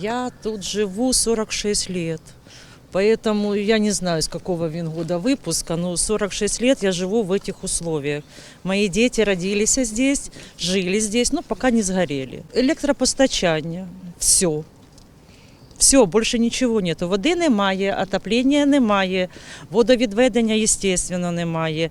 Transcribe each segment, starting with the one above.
Я тут живу 46 лет. Поэтому я не знаю, с какого він года выпуска, но 46 лет я живу в этих условиях. Мои дети родились здесь, жили здесь, но пока не сгорели. Электропостачання, все. Все, більше нічого нету. Води немає, отоплення немає, водовідведення, естественно, немає.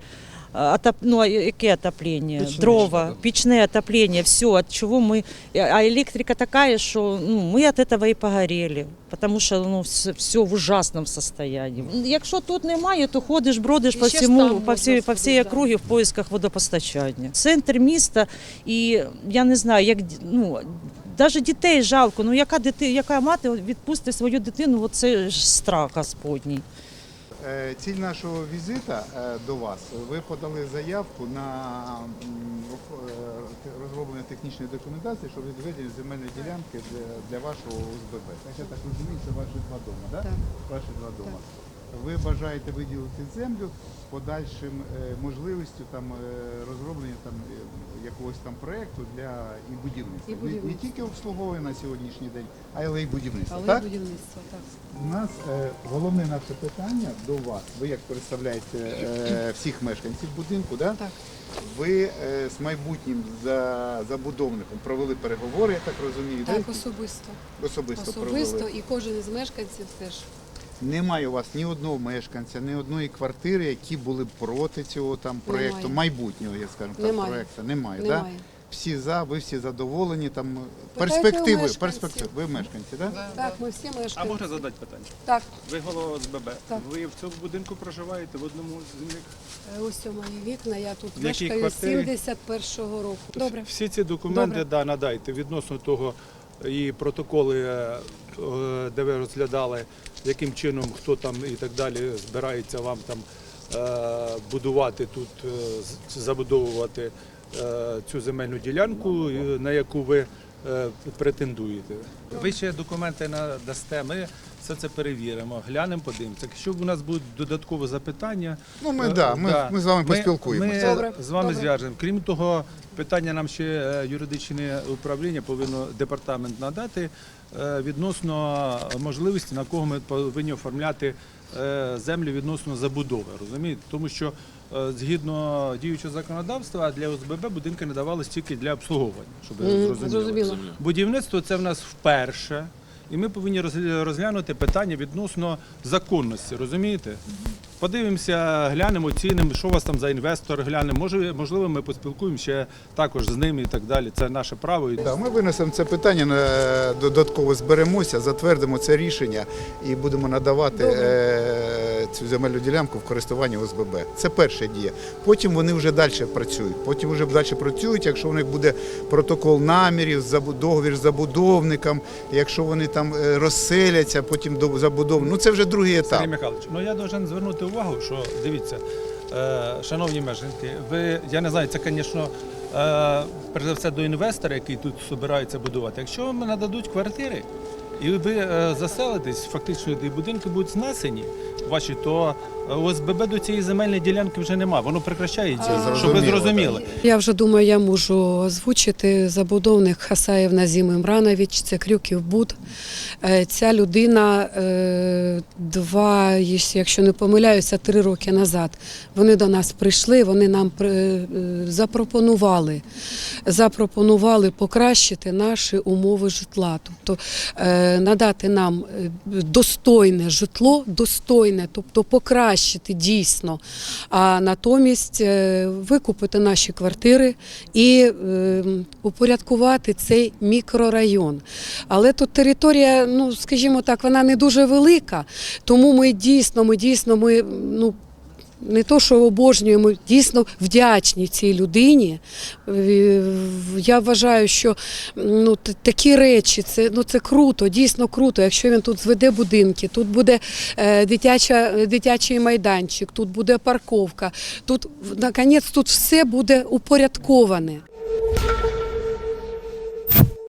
Отоп... Ну, яке отоплення? Пічне Дрова, пічне отоплення, все, от чого ми... А електрика така, що ну, ми від цього і погорели, тому що ну, все, все в ужасному состоянии. Якщо тут немає, то ходиш, бродиш І по всьому, по всій, по всій округі в поисках водопостачання. Центр міста, і я не знаю, як ну, навіть дітей жалко. Ну яка дити, яка мати відпустить свою дитину? От це ж страх Господній. Е, Ціль нашого візита е, до вас. Ви подали заявку на е, розроблення технічної документації щодо відведення земельної ділянки для, вашого ОСББ. Так, Я так розумію, це ваші два дома, да? Так. Ваші два дома. Ви бажаєте виділити землю з подальшим е, можливістю там е, розроблення там е, якогось там проекту для і будівництва. І Не- Не, тільки обслуговування на сьогоднішній день, але й будівництва. Але так? будівництво, так. У нас е, головне наше питання до вас. Ви як представляєте е, всіх мешканців будинку, да? Так. ви е, з майбутнім за, забудовником провели переговори, я так розумію, Так, да? особисто. особисто, Особисто провели. і кожен із мешканців теж. Немає у вас ні одного мешканця, ні одної квартири, які були б проти цього там проєкту, Немає. майбутнього, я скажу, так, Немає. проєкту. Немає, Да? Немає. Всі за, ви всі задоволені, там Питайте у перспективи, мешканців. перспективи. Ви мешканці, так? Да? Так, ми всі мешканці. А можна задати питання? Так, Ви голова ОСББ. Так. Ви в цьому будинку проживаєте в одному з них? е, ось у мої вікна, я тут В якій мешкаю з квартирі? 71-го року. Добре. Всі ці документи Добре. да, надайте відносно того і протоколи, е, е, де ви розглядали, яким чином, хто там і так далі збирається вам там е, будувати тут, забудовувати цю земельну ділянку, на яку ви претендуєте. Ви ще документи надасте, ми все це перевіримо, глянемо, подивимося. Якщо у нас будуть додаткові запитання, Ну, ми, Е, да, ми, да. ми з вами поспілкуємося. Ми Добре, з вами добре. зв'яжемо. Крім того, питання нам ще е, юридичне управління повинно департамент надати е, відносно можливості, на кого ми повинні оформляти е, землю відносно забудови. Розумієте? Тому що е, згідно діючого законодавства для ОСББ будинки надавалися тільки для обслуговування, щоб ви Мгм, зрозуміли. Зрозуміло. Будівництво це в нас вперше. І ми повинні розглянути питання відносно законності, розумієте? Подивимося, глянемо, оцінимо, що у вас там за інвестор, глянемо. Може, можливо, ми поспілкуємося ще також з ними і так далі. Це наше право. І- Да, ми винесемо це питання, додатково зберемося, затвердимо це рішення і будемо надавати Добре. Цю земельну ділянку в користування ОСББ. Це перша дія. Потім вони вже далі працюють. Потім вже далі працюють, якщо у них буде протокол намірів, договір з забудовником, якщо вони там е, розселяться, потім до забудов. Ну це вже другий етап. Сергій Михайлович, ну я должен звернути увагу, що дивіться, е, шановні мешканці, ви я не знаю, це, звісно, е, перш за все до інвестора, який тут збирається будувати. Якщо вам нададуть квартири, і ви е, заселитесь, фактично і будинки будуть знесені ваші, то е, ОСББ до цієї земельної ділянки вже немає. Воно прекращається, щоб ви зрозуміли. Я вже думаю, я можу озвучити забудовник Хасаєв Назім Імранович, це Крюків Буд. Е, Ця людина е, два, якщо не помиляюся, три роки назад. Вони до нас прийшли, вони нам е, запропонували, запропонували покращити наші умови житла, тобто е, надати нам е, достойне житло, достойне, тобто покращити дійсно, а натомість е, викупити наші квартири і е, упорядкувати цей мікрорайон. Але тут територія, ну скажімо так, вона не дуже велика, тому ми дійсно, ми дійсно, ми ну. Не то, що обожнюємо, дійсно вдячні цій людині. Е, Я вважаю, що ну, такі речі, це, ну, це круто, дійсно круто. Якщо він тут зведе будинки, тут буде е, дитяча, дитячий майданчик, тут буде парковка, тут, наконець, тут все буде упорядковане.